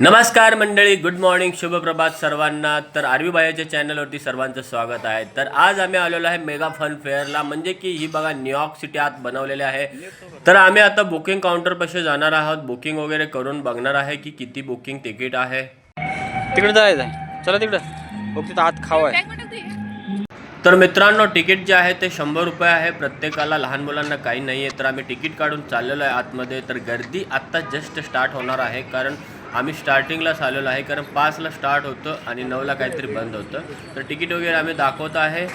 नमस्कार मंडळी good morning शुभ प्रभात सर्वांना. तर आरवी बायाच्या चॅनलवरती सर्वांचं स्वागत आहे. तर आज आम्ही आलेलो आहे मेगा फन फेअरला म्हणजे की ही बघा न्यूयॉर्क सिटी आत बनवलेली आहे. तर आम्ही आता बुकिंग काउंटरपाशी जाणार आहोत. बुकिंग वगैरे करून बघणार आहे की किती बुकिंग तिकीट आहे. तिकडे जायचं आहे चला तिकडं. तिथं आत खावा आहे. तर मित्रांनो तिकीट जे आहे ते शंभर रुपये आहे. प्रत्येकाला लहान मुलांना काही नाही आहे तर आम्ही तिकीट काढून चाललेलो आहे आतमध्ये. तर गर्दी आत्ता जस्ट स्टार्ट होणार आहे. कारण आम्ही स्टार्टिंगलाच आलेलो आहे कारण पाचला स्टार्ट होतं आणि नऊला काहीतरी बंद होतं. तर तिकीट वगैरे आम्ही दाखवत आहे.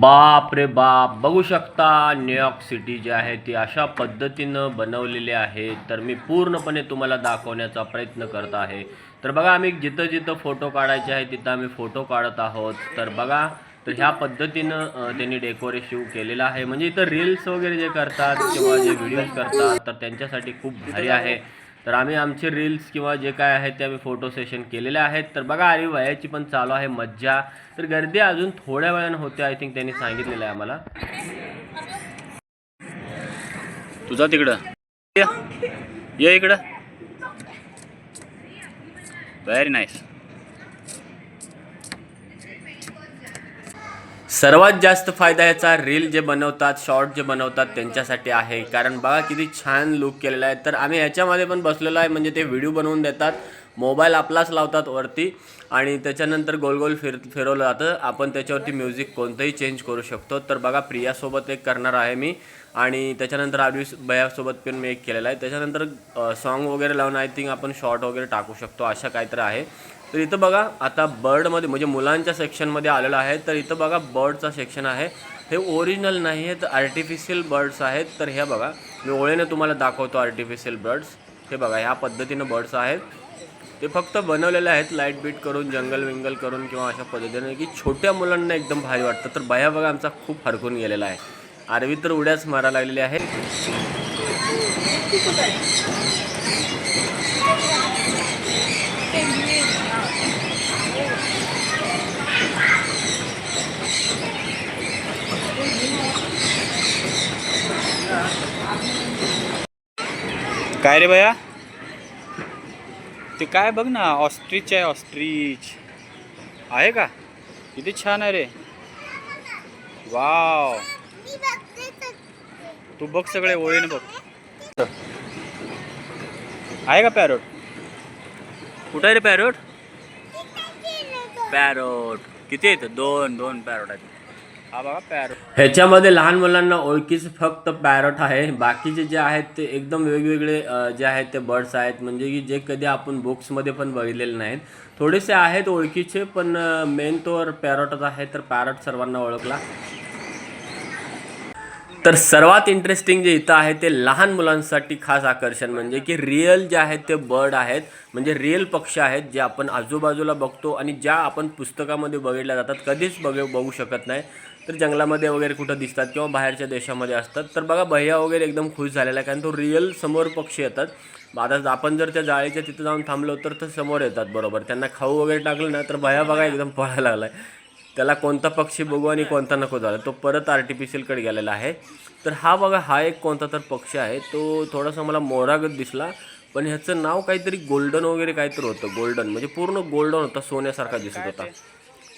बाप रे बाप बघू शकता न्यूयॉर्क सिटी जी आहे ती अशा पद्धतीनं बनवलेली आहे. तर मी पूर्णपणे तुम्हाला दाखवण्याचा प्रयत्न करत आहे. तर बघा आम्ही जिथं जिथं फोटो काढायचे आहे तिथं आम्ही फोटो काढत आहोत. तर बघा तर ह्या पद्धतीनं त्यांनी डेकोरेशन केलेलं आहे. म्हणजे इथं रील्स वगैरे जे करतात किंवा जे व्हिडिओज करतात तर त्यांच्यासाठी खूप भारी आहे. तर आम्ही आमचे रील्स किंवा जे काय आहे ते आम्ही फोटो सेशन केलेले आहेत. तर बघा अरे वयाची पण चालू आहे मज्जा. तर गर्दी अजून थोड्या वेळानं होते आय थिंक त्यांनी सांगितलेलं आहे आम्हाला. तुझा तिकडं. ये. ये इकडं. व्हेरी नाईस सर्वात जास्त फायदा याचा रील जे बनवतात शॉर्ट जे बनवतात त्यांच्यासाठी आहे. कारण बघा किती छान लुक केलेला आहे. तर आम्ही ह्याच्यामध्ये पण बसलेलो आहे. म्हणजे ते व्हिडिओ बनवून देतात. मोबाईल आपलाच लावतात वरती. आणि त्याच्यानंतर गोल गोल फिर फिरवलं जातं. आपण त्याच्यावरती म्युझिक कोणतंही चेंज करू शकतो. तर बघा प्रियासोबत एक करणार आहे मी. आणि त्याच्यानंतर आरवी भयासोबत पण मी एक केलेला आहे. त्याच्यानंतर सॉन्ग वगैरे लावून आय थिंक आपण शॉर्ट वगैरे टाकू शकतो अशा काहीतरी आहे. तर इथं बघा आता बर्डमध्ये म्हणजे मुलांच्या सेक्शनमध्ये आलेलं आहे. तर इथं बघा बर्डचा सेक्शन आहे. हे ओरिजिनल नाही आहे तर आर्टिफिशियल बर्ड्स आहेत. तर हे बघा मी ओळीने तुम्हाला दाखवतो आर्टिफिशियल बर्ड्स हे बघा ह्या पद्धतीनं बर्ड्स आहेत. ते फक्त बनवलेले आहेत लाइट बीट करून जंगल विंगल करून किंवा अशा पद्धतीने की छोट्या मुलांना एकदम भारी वाटतं. तर बया बघा आमचा खूप हरकून गेलेला आहे. आरवी तर उड्याच मारायला लागलेली आहे. काय रे भैया? ते काय बघ ना ऑस्ट्रिच आहे ऑस्ट्रिच. आहे का? किती छान आहे रे. वाव. तू बघ सगळे ओळीने बघ. आहे का पॅरोट? कुठं आहे रे पॅरोट? पॅरोट. किती आहेत? दोन दोन पॅरोट आहेत. हा बघा पॅरोट. ह्याच्यामध्ये लहान मुलांना ओळखीचे फक्त पॅरोट आहे. बाकीचे जे आहेत ते एकदम वेगवेगळे जे आहेत ते बर्ड्स आहेत. म्हणजे की जे कधी आपण बुक्समध्ये पण बघितलेले नाहीत. थोडेसे आहेत ओळखीचे पण मेन तो पॅरोटच आहे तर पॅरोट सर्वांना ओळखला. तर सर्वात इंटरेस्टिंग जे इथं आहे ते लहान मुलांसाठी खास आकर्षण म्हणजे की रिअल जे आहेत ते बर्ड आहेत म्हणजे रिअल पक्षी आहेत जे आपण आजूबाजूला बघतो आणि ज्या आपण पुस्तकामध्ये बघितल्या जातात कधीच बघ बघू शकत नाही. तर जंगलामध्ये वगैरे कुठं दिसतात किंवा बाहेरच्या देशामध्ये असतात. तर बघा भैया वगैरे एकदम खुश झालेला आहे कारण तो रिअल समोर पक्षी येतात. आता आपण जर त्या जाळीच्या तिथं जाऊन थांबलो तर ते समोर येतात बरोबर. त्यांना खाऊ वगैरे टाकलं ना तर भया बघा एकदम पळायला लागला आहे त्याला कोणता पक्षी बघू आणि कोणता नको झाला. तो परत आर्टिफिशियलकडे गेलेला आहे. तर हा बघा हा एक कोणता तर पक्षी आहे. तो थोडासा मला मोरागत दिसला. पण ह्याचं नाव काहीतरी गोल्डन वगैरे काहीतरी होतं. गोल्डन म्हणजे पूर्ण गोल्डन होता सोन्यासारखा दिसत होता.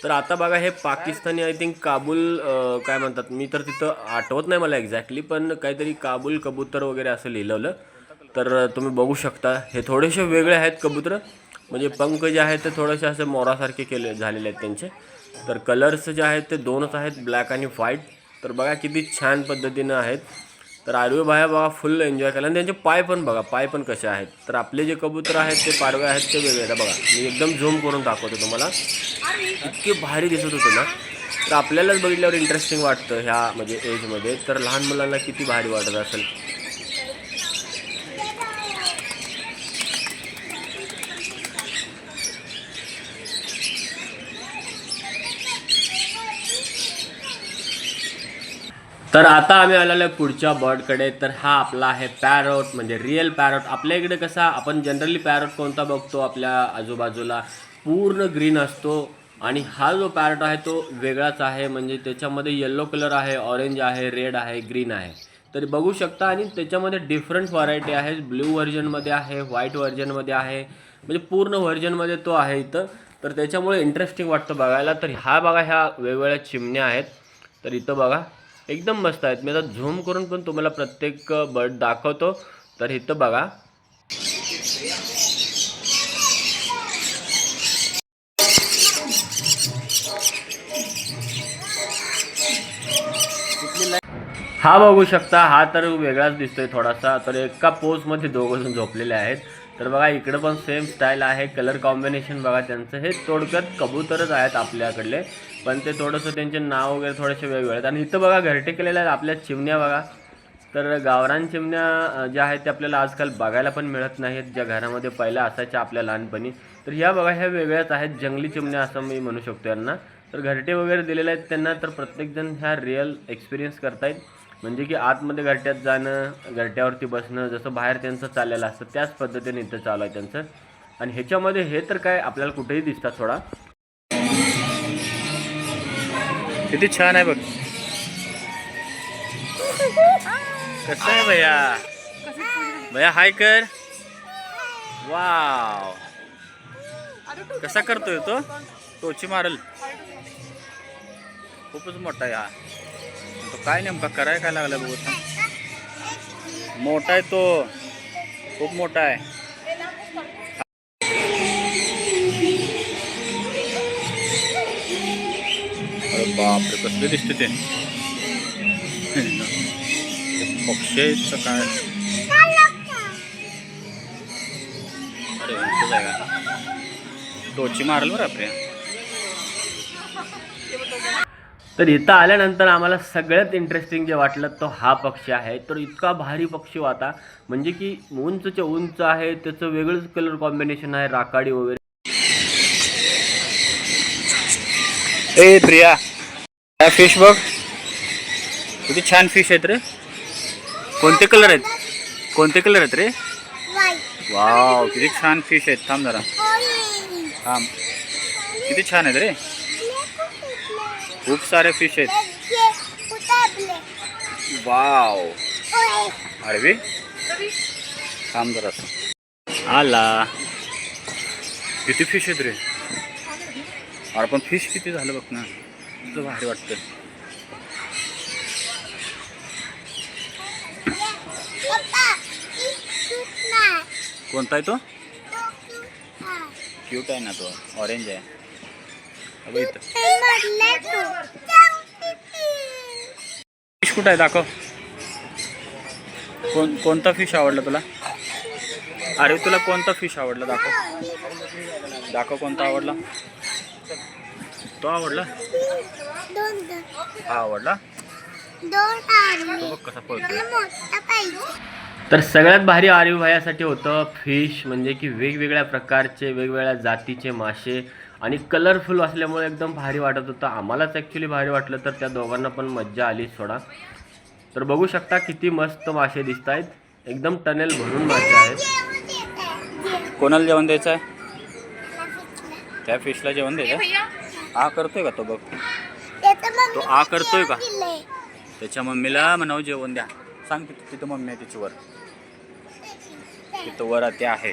तर आता बघा हे पाकिस्तानी आय थिंक काबूल काय म्हणतात मी तर तिथं आठवत नाही मला एक्झॅक्टली पण काहीतरी काबूल कबूतर वगैरे असं लिहिलेलं तर तुम्ही बघू शकता. हे थोडेसे वेगळे आहेत कबूतर. म्हणजे पंख जे आहेत ते थोडेसे असे मोरासारखे केले झालेले आहेत त्यांचे. तर कलर्स जे आहेत ते दोनच आहेत ब्लॅक आणि व्हाईट तर बघा किती छान पद्धतीनं आहेत. तर आडवे बाया बघा फुल एन्जॉय केला. आणि त्यांचे पाय पण बघा पाय पण कसे आहेत. तर आपले जे कबूतर आहेत ते पारवे आहेत ते वेगळे बघा मी एकदम झूम करून दाखवतो तुम्हाला. इतके भारी दिसत होते ना. तर आपल्यालाच बघितल्यावर इंटरेस्टिंग वाटतं ह्या म्हणजे एजमध्ये तर लहान मुलांना किती भारी वाटत असेल. तर आता आम्ही आलेलो आहे पुढच्या बर्डकडे तर हा आपला आहे पॅरोट म्हणजे रिअल पॅरोट आपल्या इकडे कसा आपण जनरली पॅरोट कोणता बघतो आपल्या आजूबाजूला? पूर्ण ग्रीन असतो. आणि हा जो पॅरोट आहे तो वेगळाच आहे. म्हणजे त्याच्यामध्ये येल्लो कलर आहे ऑरेंज आहे रेड आहे ग्रीन आहे. तरी बघू शकता. आणि त्याच्यामध्ये डिफरंट व्हरायटी आहे. ब्ल्यू व्हर्जनमध्ये आहे व्हाईट व्हर्जनमध्ये आहे. म्हणजे पूर्ण व्हर्जनमध्ये तो आहे इथं. तर त्याच्यामुळे इंटरेस्टिंग वाटतं बघायला. तर ह्या बघा ह्या वेगवेगळ्या चिमण्या आहेत. तर इथं बघा. एकदम मस्त आहेत. मी आता झूम करून पण तुम्हाला प्रत्येक बर्ड दाखवतो. तर इथं बघा. हा बघू शकता हा तर वेगळाच दिसतोय थोडासा. तर एका पोजमध्ये दोघं जण झोपलेले आहेत. तर बघा इकडं पण सेम स्टाईल आहे. कलर कॉम्बिनेशन बघा त्यांचं. हे थोडक्यात कबूतरच आहेत आपल्याकडले. पण ते थोडंसं त्यांचे नाव वगैरे थोडेसे वेगवेगळे आहेत. आणि इथं बघा घरटे केलेल्या आहेत आपल्या चिमण्या बघा. तर गावरान चिमण्या ज्या आहेत ते आपल्याला आजकाल बघायला पण मिळत नाहीत. ज्या घरामध्ये पहिल्या असायच्या आपल्या लहानपणी. तर ह्या बघा ह्या वेगळ्याच आहेत. जंगली चिमण्या असं मी म्हणू शकतो यांना. तर घरटे वगैरे दिलेले आहेत त्यांना. तर प्रत्येकजण ह्या रिअल एक्सपिरियन्स करतायत. म्हणजे की आतमध्ये घरट्यात जाणं घरट्यावरती बसणं जसं बाहेर त्यांचं चाललेलं असतं त्याच पद्धतीने इथं चालू आहे त्यांचं. आणि ह्याच्यामध्ये हे तर काय आपल्याला कुठेही दिसतात थोडा किती छान आहे बघ. कसं आहे भैया? भैया हाय कर. वाव कसा करतोय तो? टोची मारल. खूपच मोठा आहे हा. काय नेमका? कराय काय लागला बघू थांब. मोठा आहे तो. खूप मोठा आहे. अरे बापरे कसले दिसते ते. ते पक्षी काय? अरे टोची मारल बरं आपल्या. तर इथं आल्यानंतर आम्हाला सगळ्यात इंटरेस्टिंग जे वाटलं तो हा पक्षी आहे. तर इतका भारी पक्षी होता म्हणजे की उंचच्या उंच आहे त्याचं वेगळंच कलर कॉम्बिनेशन आहे राकाडी वगैरे. ए प्रिया. काय फिश बघ? किती छान फिश आहेत रे. कोणते कलर आहेत? कोणते कलर आहेत रे? वाव किती छान फिश आहेत. थांब जरा. थांब. किती छान आहेत रे. खूप सारे फिश आहेत. वाव अरे थांब जरा. आला. किती फिश आहेत रे? अरे पण फिश किती झालं बघ ना. तुझं भारी वाटतं कोणता आहे तो? क्यूट आहे. ना तो. ऑरेंज आहे. फिश कुठं आहे? दाखव. कोण कोणता फिश आवडला तुला? अरे तुला कोणता फिश आवडला? दाखव. दाखव कोणता आवडला. तो आवडला? हा आवडला? कसा तर सगळ्यात भारी आरिव भायासाठी होतं फिश म्हणजे की वेगवेगळ्या प्रकारचे वेगवेगळ्या जातीचे मासे. आणि कलरफुल असल्यामुळे एकदम भारी वाटत होतं. आम्हालाच ॲक्च्युली भारी वाटलं तर त्या दोघांना पण मज्जा आली थोडा तर बघू शकता किती मस्त मासे दिसत आहेत एकदम टनेल भरून मासे आहेत. कोणाला जेवण द्यायचं आहे त्या फिशला जेवण द्यायचं आ करतोय का तो बघ. तो आ करतोय का? त्याच्या मम्मीला म्हणावं जेवण द्या. सांग तिथं तिथं मम्मी आहे तिची वर. तिथं वर ते आहे.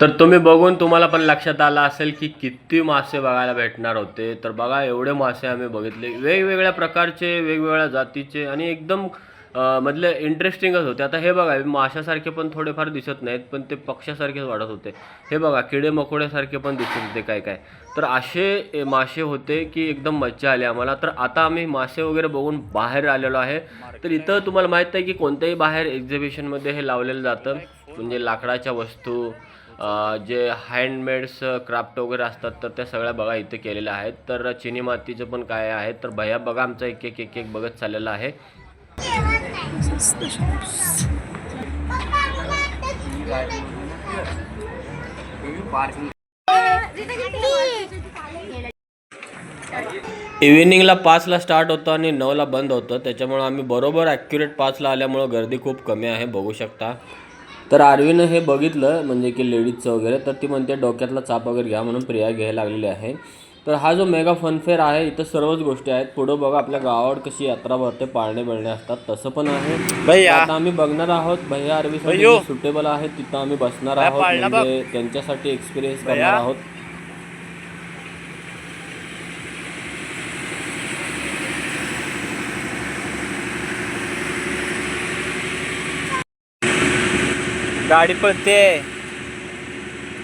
तर तुम्ही बघून तुम्हाला पण लक्षात आलं असेल की किती मासे बघायला भेटणार होते. तर बघा एवढे मासे आम्ही बघितले. वेगवेगळ्या प्रकारचे वेगवेगळ्या जातीचे आणि एकदम मधले इंटरेस्टिंगच होते. आता हे बघा माशासारखे पण थोडेफार दिसत नाहीत पण ते पक्ष्यासारखेच वाढत होते. हे बघा किडे मकोड्यासारखे पण दिसत होते काय काय. तर असे मासे होते की एकदम मज्जा आली आम्हाला. तर आता आम्ही मासे वगैरे बघून बाहेर आलेलो आहे. तर इथं तुम्हाला माहीत आहे की कोणत्याही बाहेर एक्झिबिशनमध्ये हे लावलेलं जातं. म्हणजे लाकडाच्या वस्तू जे हँडमेड्स क्राफ्ट वगैरे असतात तर त्या सगळ्या बघा इथे केलेल्या आहेत. तर चिनी मातीचं पण काय आहे तर भैया बघा आमचा एक एक एक एक बघत चाललेला आहे. इव्हिनिंगला पाचला स्टार्ट होतं आणि नऊला बंद होतं. त्याच्यामुळं आम्ही बरोबर ॲक्युरेट पाचला आल्यामुळं गर्दी खूप कमी आहे बघू शकता. तर आरवीनं हे बघितलं म्हणजे की लेडीजचं वगैरे तर ती म्हणते डोक्यातला चाप वगैरे घ्या म्हणून प्रिया घ्यायला लागलेली आहे तर हा जो मेगा फनफेअर आहे इथं सर्वच गोष्टी आहेत पुढं बघा आपल्या गावावर कशी यात्रा भरते पाळणे बिळणे असतात तसं पण आहे आता आम्ही बघणार आहोत भैया आरवी. सुटेबल आहे तिथं आम्ही बसणार आहोत. म्हणजे त्यांच्यासाठी एक्सपिरियन्स. करणार आहोत गाडी पळते.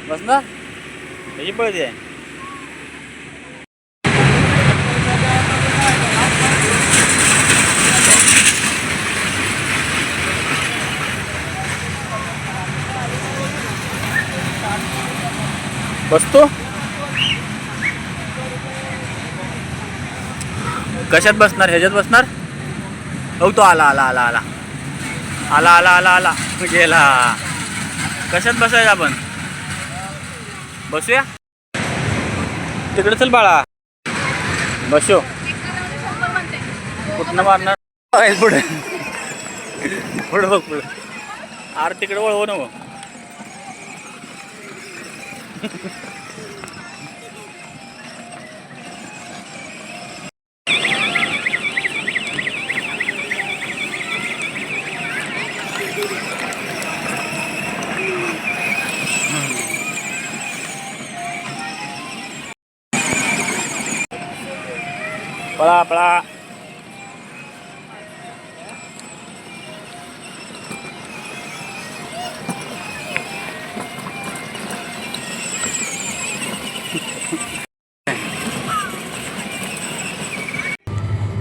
बस ना? त्याची पळते? बसतो. कशात बसणार? ह्याच्यात बसणार? हो तो आला आला आला आला. आला आला आला आला. गेला. कशात बसायचं आपण? बसूया? तिकडे चल बाळा. बसो. कुठनं मारणार? पुढे. पुढे बघ पुढे. अरे तिकडे वळव ना आपला.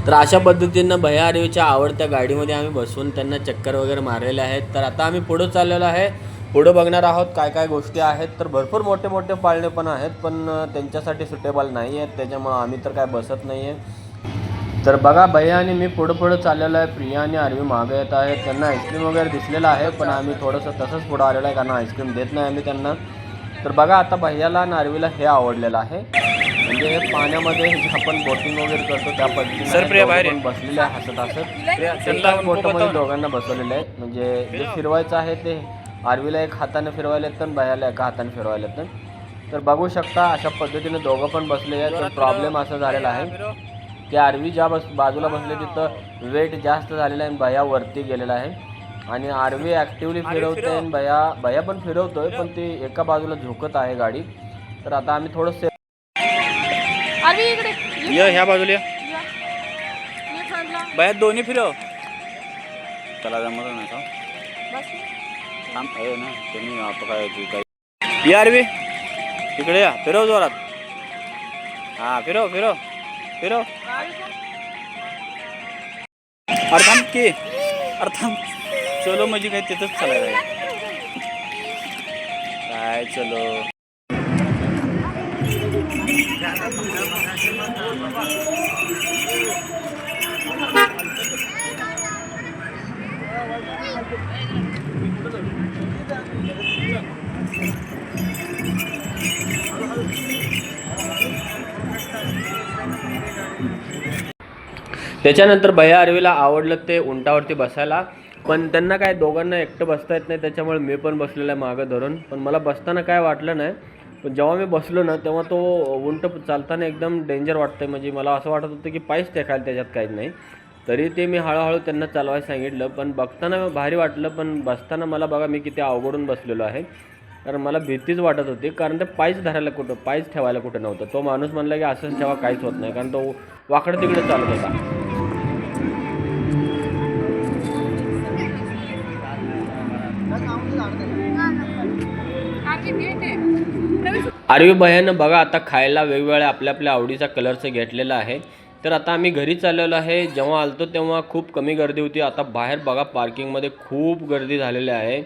तर अशा पद्धतीनं भैया आवडत्या गाडीमध्ये आम्ही बसून त्यांना चक्कर वगैरे मारलेले आहेत. तर आता आम्ही पुढं चाललेलो आहे. पुढं बघणार आहोत काय काय गोष्टी आहेत. तर भरपूर मोठे मोठे पाळणे पण आहेत पण त्यांच्यासाठी सुटेबल नाही आहेत. त्याच्यामुळं आम्ही तर काय बसत नाही आहे तर बघा भैया आणि मी पुढं पुढं चाललेलो आहे. प्रिया आणि आरवी मागे येत आहेत. त्यांना आईस्क्रीम वगैरे दिसलेलं आहे पण आम्ही थोडंसं तसंच पुढं आलेलं आहे. कारण आईस्क्रीम देत नाही आम्ही त्यांना. तर बघा आता भैयाला आणि आरवीला हे आवडलेलं आहे. म्हणजे हे पाण्यामध्ये जे आपण बोटिंग वगैरे करतो त्या पद्धतीने बसलेले आहे हसत हसत त्यांना बोटमध्ये. दोघांना बसवलेले आहेत. म्हणजे जे फिरवायचं आहे ते आरवीला एक हाताने फिरवायला येतं आणि भैयाला एका हाताने फिरवायला येतं. तर बघू शकता अशा पद्धतीने दोघं पण बसलेले आहेत. पण प्रॉब्लेम असा झालेला आहे. की आरवी ज्या बस बाजूला बसले तिथं वेट जास्त झालेला आहे आणि भया वरती गेलेला आहे. आणि आरवी ॲक्टिवली फिरवते आणि भया भया पण फिरवतोय पण ती एका बाजूला झोकत आहे गाडी. तर आता आम्ही थोडं आरवी इकडे. ये ह्या बाजूला ये. ये. फ्रंटला बाहेर दोन्ही फिरव. त्याला जमत नाही का? बस. थांब आहे ना तुम्ही आता काय तू काय या अरवी इकडे या फिरव जोरात. हा फिरव फिरव. थांब की अरे थांब चलो म्हणजे काय तिथंच चालायला. काय चलो। त्याच्यानंतर भैया आरवीला आवडलं ते उंटावरती बसायला. पण त्यांना काय दोघांना एकटं बसता येत नाही त्याच्यामुळे मी पण बसलेलं आहे मागं धरून. पण मला बसताना काय वाटलं नाही पण जेव्हा मी बसलो ना तेव्हा तो उंट चालताना एकदम डेंजर वाटतंय. म्हणजे मला असं वाटत होतं की पायच टेकायला त्याच्यात काहीच नाही. तरी ते मी हळूहळू त्यांना चालवायला सांगितलं. पण बघताना भारी वाटलं पण बसताना मला बघा मी किती अवघडून बसलेलो आहे. कारण मला भीतीच वाटत होती कारण ते पायच धरायला कुठं पायच ठेवायला कुठं नव्हतं. तो माणूस म्हणला की असंच ठेवा काहीच होत नाही कारण तो वाकडं तिकडे चालत होता. आरवी भयानं बघा आता खायला वेगवेगळ्या आपल्या आपल्या आवडीचा कलरचं घेतलेलं आहे. तर आता आम्ही घरी चाललेलो आहे. जेव्हा आलतो तेव्हा खूप कमी गर्दी होती. आता बाहेर बघा पार्किंगमध्ये खूप गर्दी झालेली आहे.